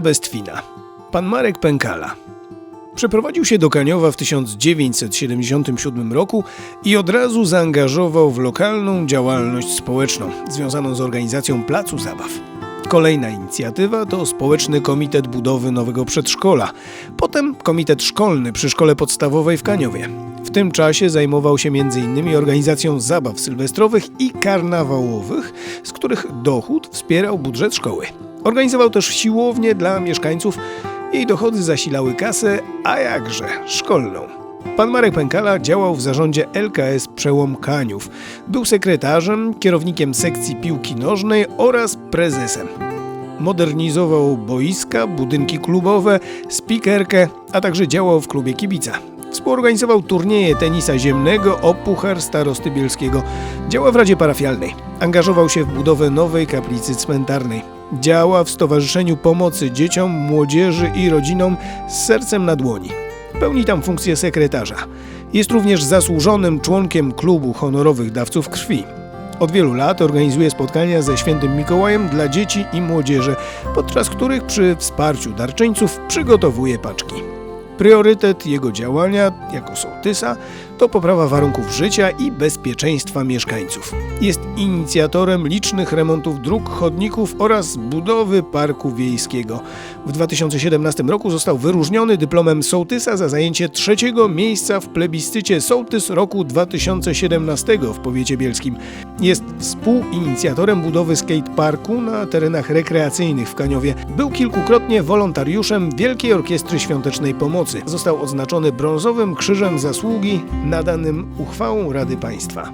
Bestwina. Pan Marek Pękala. Przeprowadził się do Kaniowa w 1977 roku i od razu zaangażował w lokalną działalność społeczną związaną z organizacją Placu Zabaw. Kolejna inicjatywa to Społeczny Komitet Budowy Nowego Przedszkola, potem Komitet Szkolny przy Szkole Podstawowej w Kaniowie. W tym czasie zajmował się m.in. organizacją zabaw sylwestrowych i karnawałowych, z których dochód wspierał budżet szkoły. Organizował też siłownię dla mieszkańców. Jej dochody zasilały kasę, a jakże szkolną. Pan Marek Pękala działał w zarządzie LKS Przełom Kaniów. Był sekretarzem, kierownikiem sekcji piłki nożnej oraz prezesem. Modernizował boiska, budynki klubowe, spikerkę, a także działał w klubie kibica. Współorganizował turnieje tenisa ziemnego o Puchar Starosty Bielskiego. Działa w Radzie Parafialnej. Angażował się w budowę nowej kaplicy cmentarnej. Działa w Stowarzyszeniu Pomocy Dzieciom, Młodzieży i Rodzinom z sercem na dłoni. Pełni tam funkcję sekretarza. Jest również zasłużonym członkiem klubu honorowych dawców krwi. Od wielu lat organizuje spotkania ze świętym Mikołajem dla dzieci i młodzieży, podczas których przy wsparciu darczyńców przygotowuje paczki. Priorytet jego działania jako sołtysa to poprawa warunków życia i bezpieczeństwa mieszkańców. Jest inicjatorem licznych remontów dróg, chodników oraz budowy parku wiejskiego. W 2017 roku został wyróżniony dyplomem sołtysa za zajęcie trzeciego miejsca w plebiscycie Sołtys roku 2017 w powiecie bielskim. Jest współinicjatorem budowy skateparku na terenach rekreacyjnych w Kaniowie. Był kilkukrotnie wolontariuszem Wielkiej Orkiestry Świątecznej Pomocy. Został odznaczony brązowym krzyżem zasługi nadanym uchwałą Rady Państwa.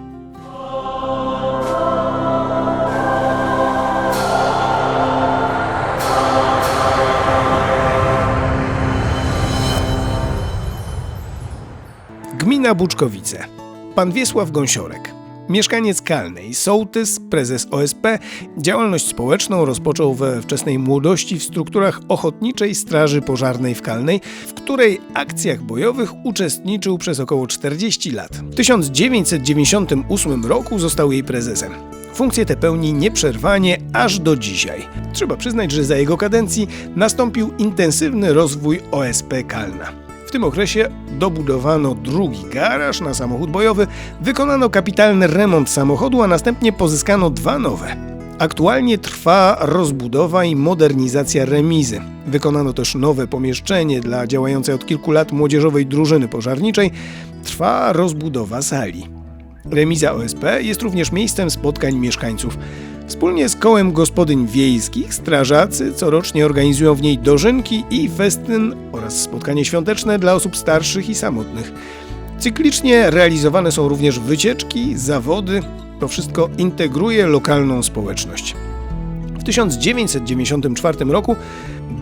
Gmina Buczkowice. Pan Wiesław Gąsiorek. Mieszkaniec Kalnej, sołtys, prezes OSP, działalność społeczną rozpoczął we wczesnej młodości w strukturach Ochotniczej Straży Pożarnej w Kalnej, w której akcjach bojowych uczestniczył przez około 40 lat. W 1998 roku został jej prezesem. Funkcję tę pełni nieprzerwanie aż do dzisiaj. Trzeba przyznać, że za jego kadencji nastąpił intensywny rozwój OSP Kalna. Tym okresie dobudowano drugi garaż na samochód bojowy, wykonano kapitalny remont samochodu, a następnie pozyskano dwa nowe. Aktualnie trwa rozbudowa i modernizacja remizy. Wykonano też nowe pomieszczenie dla działającej od kilku lat młodzieżowej drużyny pożarniczej. Trwa rozbudowa sali. Remiza OSP jest również miejscem spotkań mieszkańców. Wspólnie z kołem gospodyń wiejskich strażacy corocznie organizują w niej dożynki i festyn oraz spotkanie świąteczne dla osób starszych i samotnych. Cyklicznie realizowane są również wycieczki, zawody. To wszystko integruje lokalną społeczność. W 1994 roku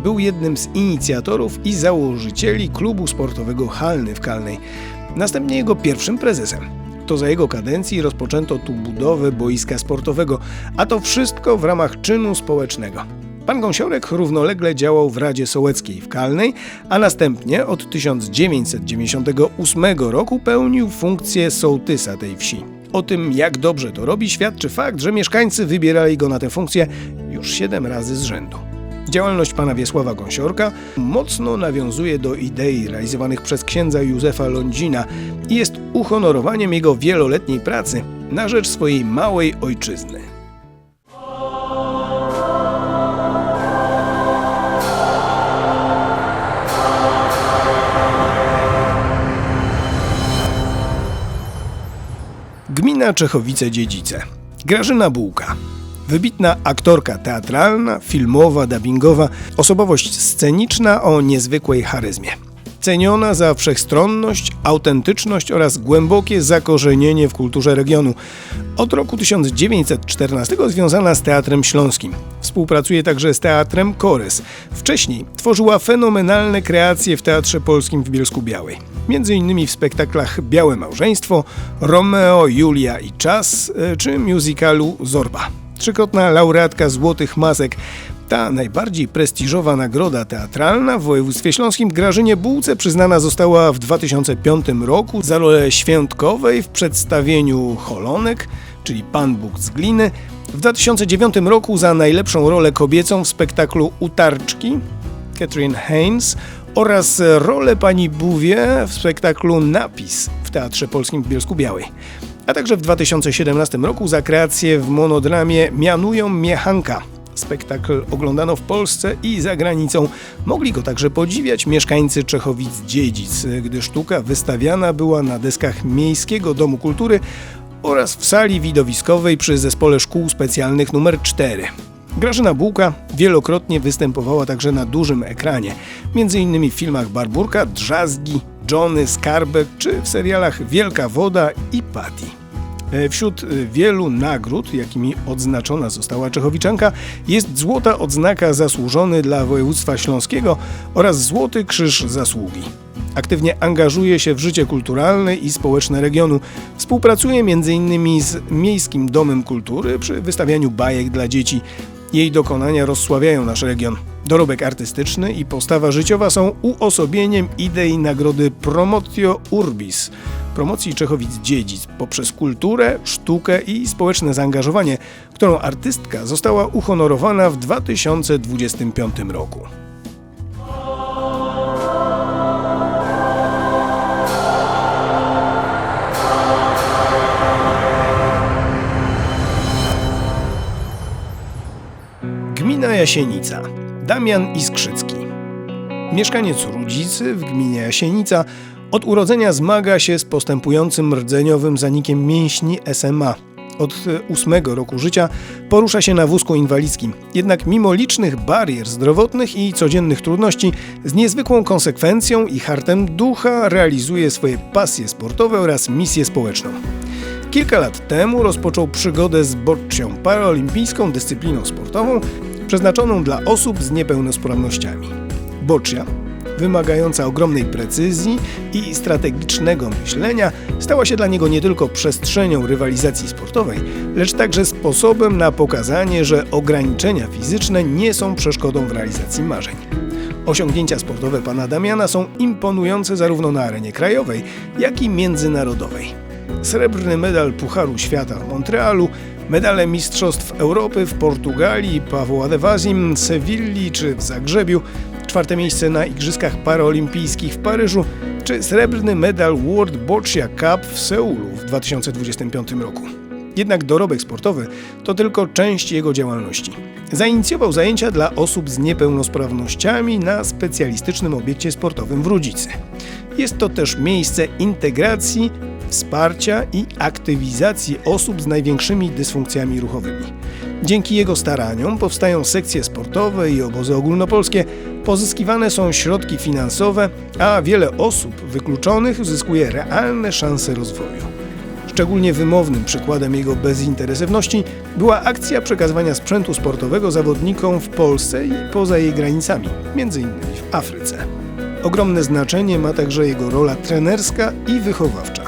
był jednym z inicjatorów i założycieli klubu sportowego Halny w Kalnej. Następnie jego pierwszym prezesem. To za jego kadencji rozpoczęto tu budowę boiska sportowego, a to wszystko w ramach czynu społecznego. Pan Gąsiorek równolegle działał w Radzie Sołeckiej w Kalnej, a następnie od 1998 roku pełnił funkcję sołtysa tej wsi. O tym, jak dobrze to robi, świadczy fakt, że mieszkańcy wybierali go na tę funkcję już 7 razy z rzędu. Działalność pana Wiesława Gąsiorka mocno nawiązuje do idei realizowanych przez księdza Józefa Lądzina i jest uhonorowaniem jego wieloletniej pracy na rzecz swojej małej ojczyzny. Gmina Czechowice-Dziedzice. Grażyna Bułka. Wybitna aktorka teatralna, filmowa, dubbingowa, osobowość sceniczna o niezwykłej charyzmie. Ceniona za wszechstronność, autentyczność oraz głębokie zakorzenienie w kulturze regionu. Od roku 1914 związana z Teatrem Śląskim. Współpracuje także z Teatrem Korys. Wcześniej tworzyła fenomenalne kreacje w Teatrze Polskim w Bielsku Białej. Między innymi w spektaklach Białe Małżeństwo, Romeo, Julia i Czas e, czy musicalu Zorba trzykrotna laureatka Złotych Masek. Ta najbardziej prestiżowa nagroda teatralna w województwie śląskim Grażynie Bułce przyznana została w 2005 roku za rolę świętkowej w przedstawieniu Holonek czyli Pan Bóg z gliny, w 2009 roku za najlepszą rolę kobiecą w spektaklu Utarczki Catherine Haynes oraz rolę pani Bówie w spektaklu Napis w Teatrze Polskim w Bielsku Białej. A także w 2017 roku za kreację w monodramie Mianują Miechanka. Spektakl oglądano w Polsce i za granicą. Mogli go także podziwiać mieszkańcy Czechowic-Dziedzic, gdy sztuka wystawiana była na deskach Miejskiego Domu Kultury oraz w sali widowiskowej przy Zespole Szkół Specjalnych nr 4. Grażyna Bułka wielokrotnie występowała także na dużym ekranie, m.in. w filmach Barburka, Drzazgi, Johnny, Skarbek czy w serialach Wielka Woda i Patty. E, wśród e, wielu nagród, jakimi odznaczona została Czechowiczanka, jest złota odznaka zasłużony dla województwa śląskiego oraz Złoty Krzyż Zasługi. Aktywnie angażuje się w życie kulturalne i społeczne regionu. Współpracuje m.in. z Miejskim Domem Kultury przy wystawianiu bajek dla dzieci. Jej dokonania rozsławiają nasz region. Dorobek artystyczny i postawa życiowa są uosobieniem idei nagrody Promotio Urbis, promocji Czechowic-Dziedzic poprzez kulturę, sztukę i społeczne zaangażowanie, którą artystka została uhonorowana w 2025 roku. Jasienica. Damian Iskrzycki. Mieszkaniec Rudzicy w gminie Jasienica od urodzenia zmaga się z postępującym rdzeniowym zanikiem mięśni SMA. Od ósmego roku życia porusza się na wózku inwalidzkim. Jednak mimo licznych barier zdrowotnych i codziennych trudności, z niezwykłą konsekwencją i hartem ducha realizuje swoje pasje sportowe oraz misję społeczną. Kilka lat temu rozpoczął przygodę z boccią paraolimpijską dyscypliną sportową, przeznaczoną dla osób z niepełnosprawnościami. Boccia, wymagająca ogromnej precyzji i strategicznego myślenia, stała się dla niego nie tylko przestrzenią rywalizacji sportowej, lecz także sposobem na pokazanie, że ograniczenia fizyczne nie są przeszkodą w realizacji marzeń. Osiągnięcia sportowe pana Damiana są imponujące zarówno na arenie krajowej, jak i międzynarodowej. Srebrny medal Pucharu Świata w Montrealu Medale Mistrzostw Europy w Portugalii, Pawła de Vazim, Sewilli czy w Zagrzebiu, czwarte miejsce na Igrzyskach Paraolimpijskich w Paryżu, czy srebrny medal World Boccia Cup w Seulu w 2025 roku. Jednak dorobek sportowy to tylko część jego działalności. Zainicjował zajęcia dla osób z niepełnosprawnościami na specjalistycznym obiekcie sportowym w Rudzicy. Jest to też miejsce integracji wsparcia i aktywizacji osób z największymi dysfunkcjami ruchowymi. Dzięki jego staraniom powstają sekcje sportowe i obozy ogólnopolskie, pozyskiwane są środki finansowe, a wiele osób wykluczonych uzyskuje realne szanse rozwoju. Szczególnie wymownym przykładem jego bezinteresywności była akcja przekazywania sprzętu sportowego zawodnikom w Polsce i poza jej granicami, m.in. w Afryce. Ogromne znaczenie ma także jego rola trenerska i wychowawcza.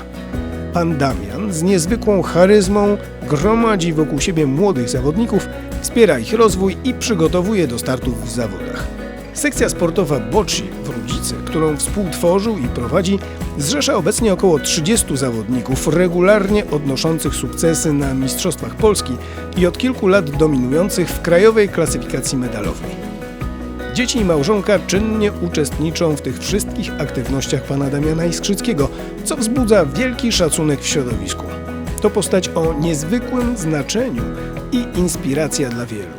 Pan Damian z niezwykłą charyzmą gromadzi wokół siebie młodych zawodników, wspiera ich rozwój i przygotowuje do startów w zawodach. Sekcja sportowa Bocci w Rudzicy, którą współtworzył i prowadzi, zrzesza obecnie około 30 zawodników regularnie odnoszących sukcesy na Mistrzostwach Polski i od kilku lat dominujących w krajowej klasyfikacji medalowej. Dzieci i małżonka czynnie uczestniczą w tych wszystkich aktywnościach pana Damiana Iskrzyckiego, co wzbudza wielki szacunek w środowisku. To postać o niezwykłym znaczeniu i inspiracja dla wielu.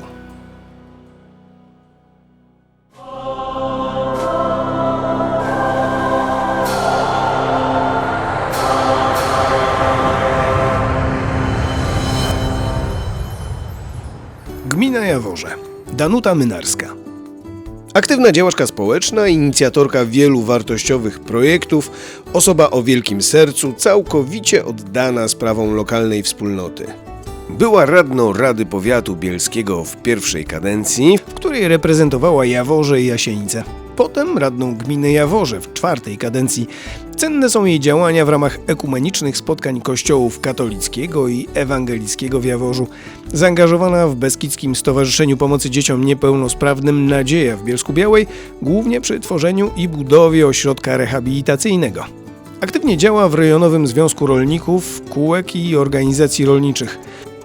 Gmina Jaworze. Danuta Mynarska. Aktywna działaczka społeczna, inicjatorka wielu wartościowych projektów, osoba o wielkim sercu, całkowicie oddana sprawom lokalnej wspólnoty. Była radną Rady Powiatu Bielskiego w pierwszej kadencji, w której reprezentowała Jaworze i Jasienice. Potem radną gminy Jaworze w czwartej kadencji. Cenne są jej działania w ramach ekumenicznych spotkań kościołów katolickiego i ewangelickiego w Jaworzu. Zaangażowana w Beskidzkim Stowarzyszeniu Pomocy Dzieciom Niepełnosprawnym Nadzieja w Bielsku Białej, głównie przy tworzeniu i budowie ośrodka rehabilitacyjnego. Aktywnie działa w rejonowym Związku Rolników, kółek i organizacji rolniczych.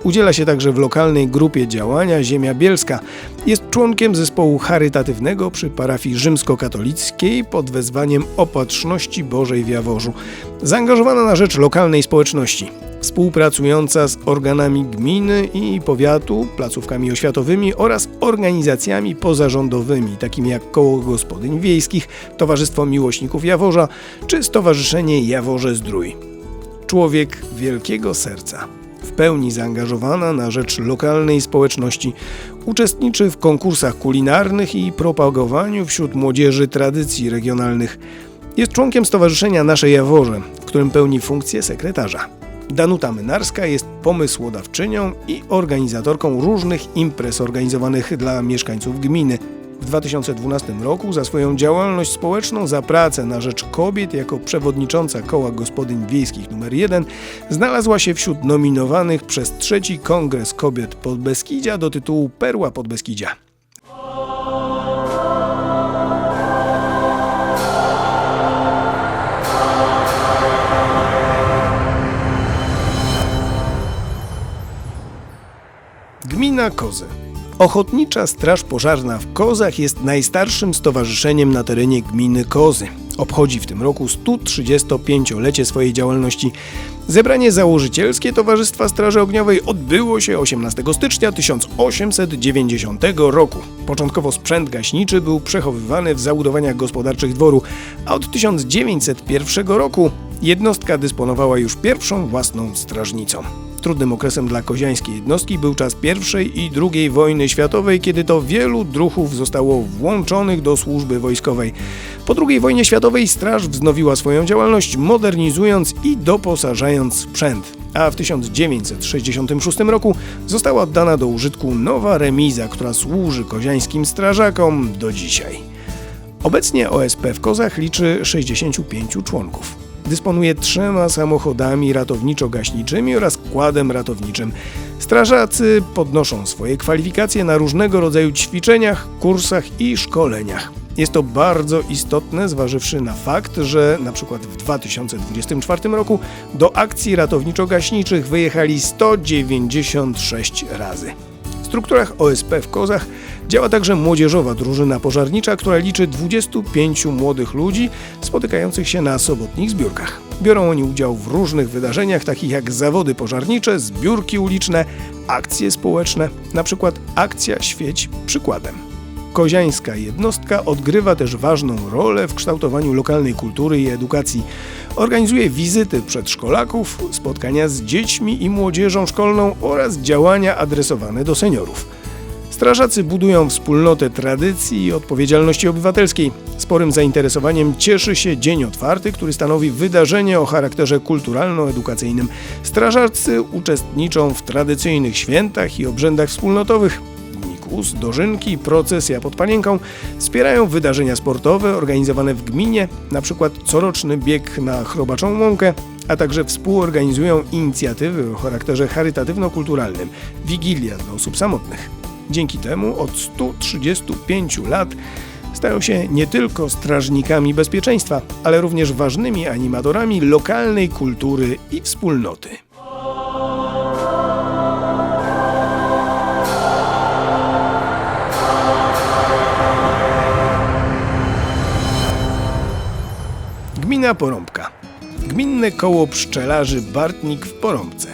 Udziela się także w lokalnej grupie działania Ziemia Bielska. Jest członkiem zespołu charytatywnego przy parafii rzymskokatolickiej pod wezwaniem Opatrzności Bożej w Jaworzu. Zaangażowana na rzecz lokalnej społeczności. Współpracująca z organami gminy i powiatu, placówkami oświatowymi oraz organizacjami pozarządowymi, takimi jak Koło Gospodyń Wiejskich, Towarzystwo Miłośników Jaworza czy Stowarzyszenie Jaworze Zdrój. Człowiek wielkiego serca w pełni zaangażowana na rzecz lokalnej społeczności. Uczestniczy w konkursach kulinarnych i propagowaniu wśród młodzieży tradycji regionalnych. Jest członkiem Stowarzyszenia Nasze Jaworze, w którym pełni funkcję sekretarza. Danuta Mynarska jest pomysłodawczynią i organizatorką różnych imprez organizowanych dla mieszkańców gminy. W 2012 roku za swoją działalność społeczną, za pracę na rzecz kobiet jako przewodnicząca Koła Gospodyń Wiejskich nr 1 znalazła się wśród nominowanych przez trzeci Kongres Kobiet Podbeskidzia do tytułu Perła Podbeskidzia. Gmina Kozy Ochotnicza Straż Pożarna w Kozach jest najstarszym stowarzyszeniem na terenie gminy Kozy. Obchodzi w tym roku 135-lecie swojej działalności. Zebranie założycielskie Towarzystwa Straży Ogniowej odbyło się 18 stycznia 1890 roku. Początkowo sprzęt gaśniczy był przechowywany w zabudowaniach gospodarczych dworu, a od 1901 roku jednostka dysponowała już pierwszą własną strażnicą. Trudnym okresem dla koziańskiej jednostki był czas I i II wojny światowej, kiedy to wielu druhów zostało włączonych do służby wojskowej. Po II wojnie światowej straż wznowiła swoją działalność, modernizując i doposażając sprzęt. A w 1966 roku została oddana do użytku nowa remiza, która służy koziańskim strażakom do dzisiaj. Obecnie OSP w Kozach liczy 65 członków. Dysponuje trzema samochodami ratowniczo-gaśniczymi oraz kładem ratowniczym. Strażacy podnoszą swoje kwalifikacje na różnego rodzaju ćwiczeniach, kursach i szkoleniach. Jest to bardzo istotne, zważywszy na fakt, że na przykład w 2024 roku do akcji ratowniczo-gaśniczych wyjechali 196 razy. Strukturach OSP w Kozach Działa także młodzieżowa drużyna pożarnicza, która liczy 25 młodych ludzi spotykających się na sobotnich zbiórkach. Biorą oni udział w różnych wydarzeniach, takich jak zawody pożarnicze, zbiórki uliczne, akcje społeczne, np. akcja Świeć przykładem. Koziańska jednostka odgrywa też ważną rolę w kształtowaniu lokalnej kultury i edukacji. Organizuje wizyty przedszkolaków, spotkania z dziećmi i młodzieżą szkolną oraz działania adresowane do seniorów. Strażacy budują wspólnotę tradycji i odpowiedzialności obywatelskiej. Sporym zainteresowaniem cieszy się Dzień Otwarty, który stanowi wydarzenie o charakterze kulturalno-edukacyjnym. Strażacy uczestniczą w tradycyjnych świętach i obrzędach wspólnotowych. Nikus, dożynki, procesja pod panienką wspierają wydarzenia sportowe organizowane w gminie, np. coroczny bieg na chrobaczą łąkę, a także współorganizują inicjatywy o charakterze charytatywno-kulturalnym, wigilia dla osób samotnych. Dzięki temu od 135 lat stają się nie tylko strażnikami bezpieczeństwa, ale również ważnymi animatorami lokalnej kultury i wspólnoty. Gmina Porąbka. Gminne koło pszczelarzy Bartnik w Porąbce.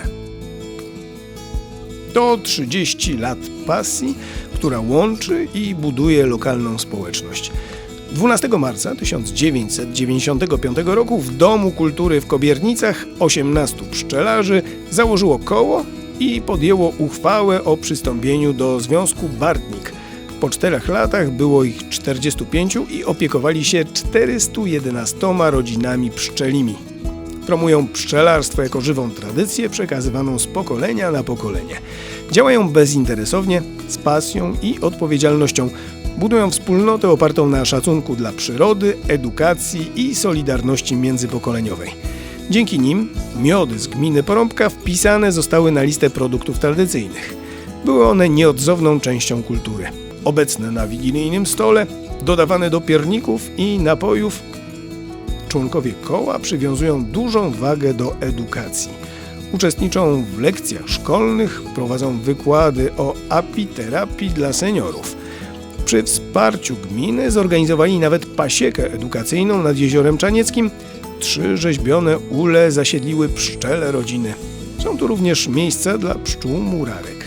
To 30 lat pasji, która łączy i buduje lokalną społeczność. 12 marca 1995 roku w Domu Kultury w Kobiernicach 18 pszczelarzy założyło koło i podjęło uchwałę o przystąpieniu do Związku Bartnik. Po czterech latach było ich 45 i opiekowali się 411 rodzinami pszczelimi. Promują pszczelarstwo jako żywą tradycję przekazywaną z pokolenia na pokolenie. Działają bezinteresownie, z pasją i odpowiedzialnością. Budują wspólnotę opartą na szacunku dla przyrody, edukacji i solidarności międzypokoleniowej. Dzięki nim miody z gminy Porąbka wpisane zostały na listę produktów tradycyjnych. Były one nieodzowną częścią kultury. Obecne na wigilijnym stole, dodawane do pierników i napojów członkowie koła przywiązują dużą wagę do edukacji. Uczestniczą w lekcjach szkolnych, prowadzą wykłady o apiterapii dla seniorów. Przy wsparciu gminy zorganizowali nawet pasiekę edukacyjną nad Jeziorem Czanieckim. Trzy rzeźbione ule zasiedliły pszczele rodziny. Są tu również miejsca dla pszczół murarek.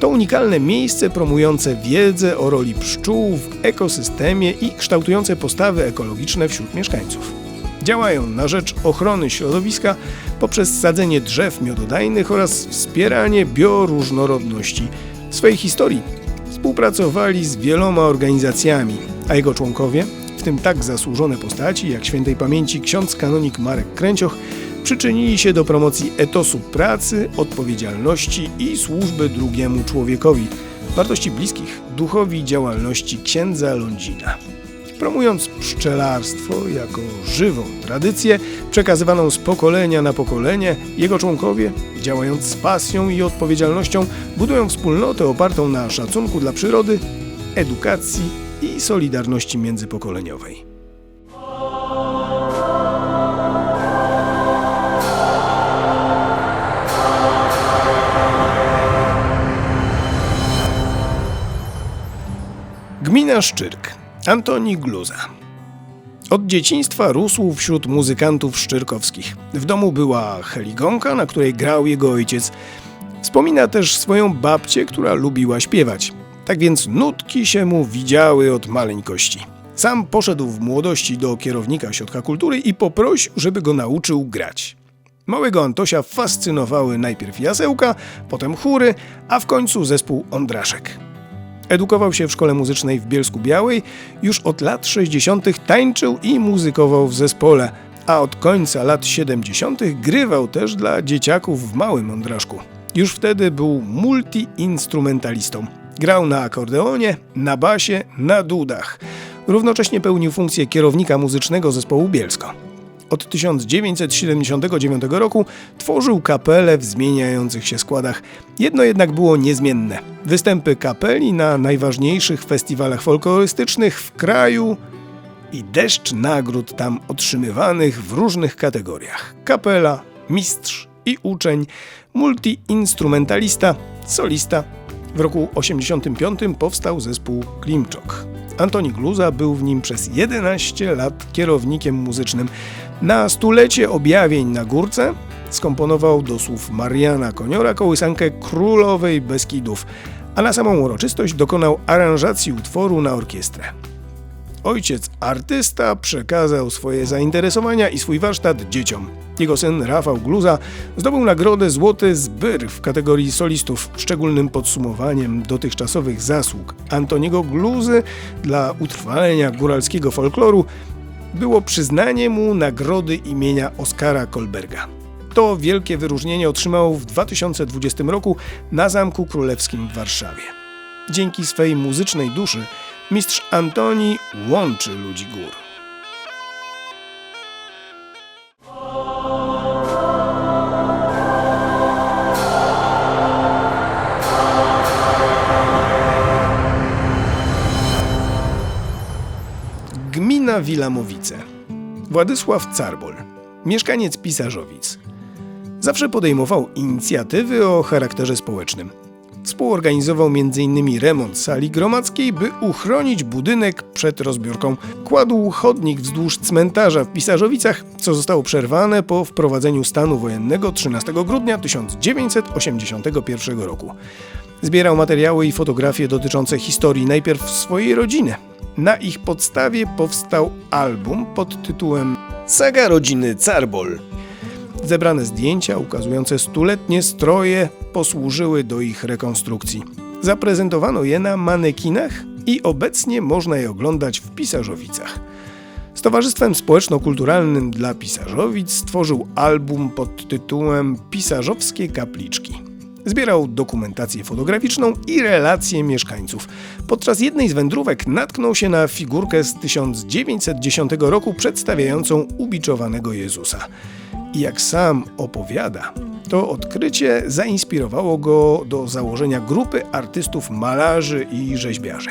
To unikalne miejsce promujące wiedzę o roli pszczół w ekosystemie i kształtujące postawy ekologiczne wśród mieszkańców. Działają na rzecz ochrony środowiska poprzez sadzenie drzew miododajnych oraz wspieranie bioróżnorodności. W swojej historii współpracowali z wieloma organizacjami, a jego członkowie, w tym tak zasłużone postaci jak świętej pamięci ksiądz kanonik Marek Kręcioch, przyczynili się do promocji etosu pracy, odpowiedzialności i służby drugiemu człowiekowi, wartości bliskich duchowi działalności księdza Lądzina. Promując pszczelarstwo jako żywą tradycję, przekazywaną z pokolenia na pokolenie, jego członkowie, działając z pasją i odpowiedzialnością, budują wspólnotę opartą na szacunku dla przyrody, edukacji i solidarności międzypokoleniowej. Gmina Szczyrk. Antoni Gluza. Od dzieciństwa rósł wśród muzykantów szczyrkowskich. W domu była heligonka, na której grał jego ojciec. Wspomina też swoją babcię, która lubiła śpiewać. Tak więc nutki się mu widziały od maleńkości. Sam poszedł w młodości do kierownika Ośrodka Kultury i poprosił, żeby go nauczył grać. Małego Antosia fascynowały najpierw jasełka, potem chóry, a w końcu zespół Ondraszek. Edukował się w szkole muzycznej w Bielsku Białej, już od lat 60. tańczył i muzykował w zespole, a od końca lat 70. grywał też dla dzieciaków w Małym Mądraszku. Już wtedy był multiinstrumentalistą. Grał na akordeonie, na basie, na dudach. Równocześnie pełnił funkcję kierownika muzycznego zespołu Bielsko. Od 1979 roku tworzył kapele w zmieniających się składach. Jedno jednak było niezmienne. Występy kapeli na najważniejszych festiwalach folklorystycznych w kraju i deszcz nagród tam otrzymywanych w różnych kategoriach. Kapela, mistrz i uczeń, multiinstrumentalista, solista. W roku 85 powstał zespół Klimczok. Antoni Gluza był w nim przez 11 lat kierownikiem muzycznym. Na stulecie objawień na górce skomponował do słów Mariana Koniora kołysankę Królowej Beskidów, a na samą uroczystość dokonał aranżacji utworu na orkiestrę. Ojciec artysta przekazał swoje zainteresowania i swój warsztat dzieciom. Jego syn Rafał Gluza zdobył nagrodę Złoty Zbyr w kategorii solistów, szczególnym podsumowaniem dotychczasowych zasług Antoniego Gluzy dla utrwalenia góralskiego folkloru było przyznanie mu nagrody imienia Oskara Kolberga. To wielkie wyróżnienie otrzymał w 2020 roku na Zamku Królewskim w Warszawie. Dzięki swej muzycznej duszy mistrz Antoni łączy ludzi gór. Gmina Wilamowice. Władysław Carbol, mieszkaniec Pisarzowic. Zawsze podejmował inicjatywy o charakterze społecznym. Współorganizował m.in. remont sali gromadzkiej, by uchronić budynek przed rozbiórką. Kładł chodnik wzdłuż cmentarza w Pisarzowicach, co zostało przerwane po wprowadzeniu stanu wojennego 13 grudnia 1981 roku. Zbierał materiały i fotografie dotyczące historii najpierw swojej rodziny. Na ich podstawie powstał album pod tytułem Saga rodziny Carbol. Zebrane zdjęcia ukazujące stuletnie stroje posłużyły do ich rekonstrukcji. Zaprezentowano je na manekinach i obecnie można je oglądać w Pisarzowicach. Z Towarzystwem Społeczno-Kulturalnym dla Pisarzowic stworzył album pod tytułem Pisarzowskie Kapliczki. Zbierał dokumentację fotograficzną i relacje mieszkańców. Podczas jednej z wędrówek natknął się na figurkę z 1910 roku przedstawiającą ubiczowanego Jezusa. I jak sam opowiada, to odkrycie zainspirowało go do założenia grupy artystów malarzy i rzeźbiarzy.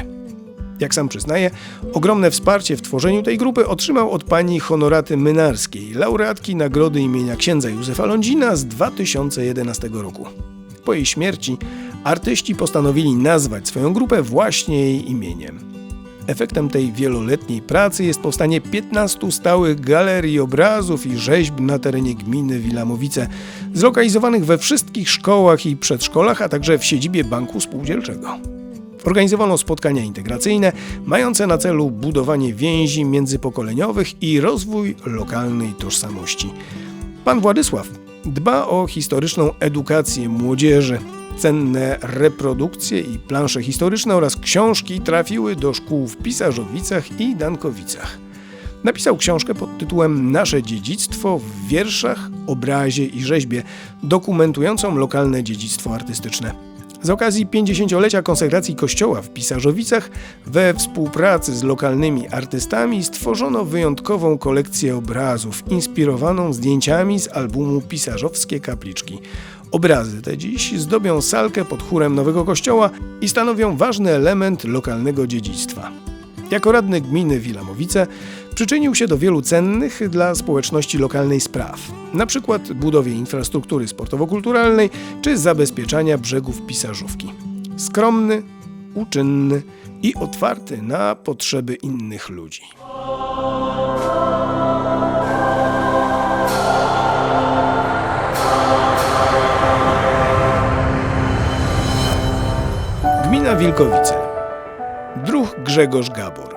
Jak sam przyznaje, ogromne wsparcie w tworzeniu tej grupy otrzymał od pani Honoraty Mynarskiej, laureatki nagrody imienia księdza Józefa Lądzina z 2011 roku. Po jej śmierci artyści postanowili nazwać swoją grupę właśnie jej imieniem. Efektem tej wieloletniej pracy jest powstanie 15 stałych galerii obrazów i rzeźb na terenie gminy Wilamowice, zlokalizowanych we wszystkich szkołach i przedszkolach, a także w siedzibie Banku Spółdzielczego. Organizowano spotkania integracyjne mające na celu budowanie więzi międzypokoleniowych i rozwój lokalnej tożsamości. Pan Władysław dba o historyczną edukację młodzieży. Cenne reprodukcje i plansze historyczne oraz książki trafiły do szkół w Pisarzowicach i Dankowicach. Napisał książkę pod tytułem Nasze dziedzictwo w wierszach, obrazie i rzeźbie, dokumentującą lokalne dziedzictwo artystyczne. Z okazji 50-lecia konsekracji kościoła w Pisarzowicach we współpracy z lokalnymi artystami stworzono wyjątkową kolekcję obrazów inspirowaną zdjęciami z albumu Pisarzowskie Kapliczki. Obrazy te dziś zdobią salkę pod chórem nowego kościoła i stanowią ważny element lokalnego dziedzictwa. Jako radny gminy Wilamowice przyczynił się do wielu cennych dla społeczności lokalnej spraw, np. budowie infrastruktury sportowo-kulturalnej czy zabezpieczania brzegów Pisarzówki. Skromny, uczynny i otwarty na potrzeby innych ludzi. Gmina Wilkowice. Druh Grzegorz Gabor.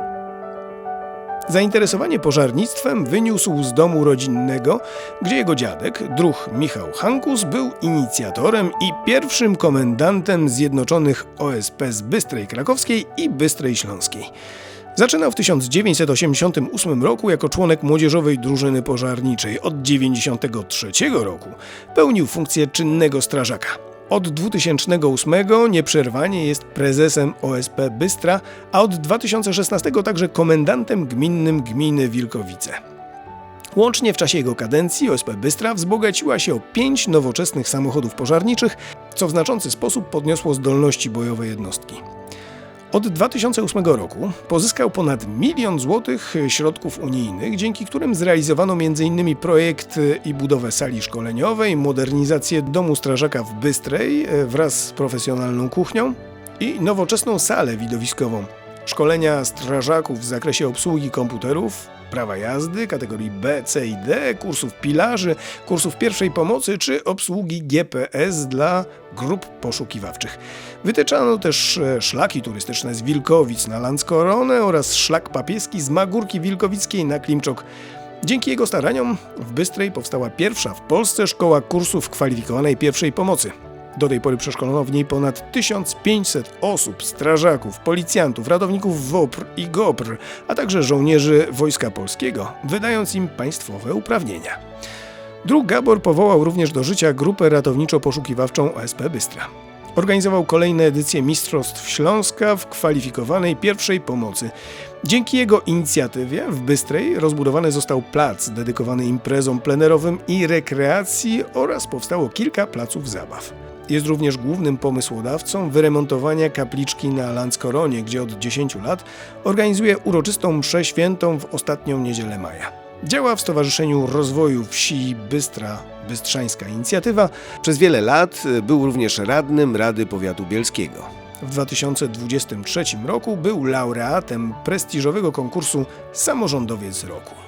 Zainteresowanie pożarnictwem wyniósł z domu rodzinnego, gdzie jego dziadek, druh Michał Hankus, był inicjatorem i pierwszym komendantem zjednoczonych OSP z Bystrej Krakowskiej i Bystrej Śląskiej. Zaczynał w 1988 roku jako członek młodzieżowej drużyny pożarniczej. Od 1993 roku pełnił funkcję czynnego strażaka. Od 2008 nieprzerwanie jest prezesem OSP Bystra, a od 2016 także komendantem gminnym gminy Wilkowice. Łącznie w czasie jego kadencji OSP Bystra wzbogaciła się o pięć nowoczesnych samochodów pożarniczych, co w znaczący sposób podniosło zdolności bojowe jednostki. Od 2008 roku pozyskał ponad milion złotych środków unijnych, dzięki którym zrealizowano m.in. projekt i budowę sali szkoleniowej, modernizację domu strażaka w Bystrej e, wraz z profesjonalną kuchnią i nowoczesną salę widowiskową. Szkolenia strażaków w zakresie obsługi komputerów, prawa jazdy kategorii B, C i D, kursów pilarzy, kursów pierwszej pomocy czy obsługi GPS dla grup poszukiwawczych. Wytyczano też e, szlaki turystyczne z Wilkowic na Lanskoronę oraz szlak papieski z Magórki Wilkowickiej na Klimczok. Dzięki jego staraniom w Bystrej powstała pierwsza w Polsce szkoła kursów kwalifikowanej pierwszej pomocy. Do tej pory przeszkolono w niej ponad 1500 osób, strażaków, policjantów, ratowników WOPR i GOPR, a także żołnierzy Wojska Polskiego, wydając im państwowe uprawnienia. Druk Gabor powołał również do życia grupę ratowniczo-poszukiwawczą OSP Bystra. Organizował kolejne edycje Mistrzostw Śląska w kwalifikowanej pierwszej pomocy. Dzięki jego inicjatywie w Bystrej rozbudowany został plac dedykowany imprezom plenerowym i rekreacji oraz powstało kilka placów zabaw. Jest również głównym pomysłodawcą wyremontowania kapliczki na Landskoronie, gdzie od 10 lat organizuje uroczystą mszę świętą w ostatnią niedzielę maja. Działa w Stowarzyszeniu Rozwoju Wsi Bystra Bystrzańska Inicjatywa. Przez wiele lat był również radnym Rady Powiatu Bielskiego. W 2023 roku był laureatem prestiżowego konkursu Samorządowiec Roku.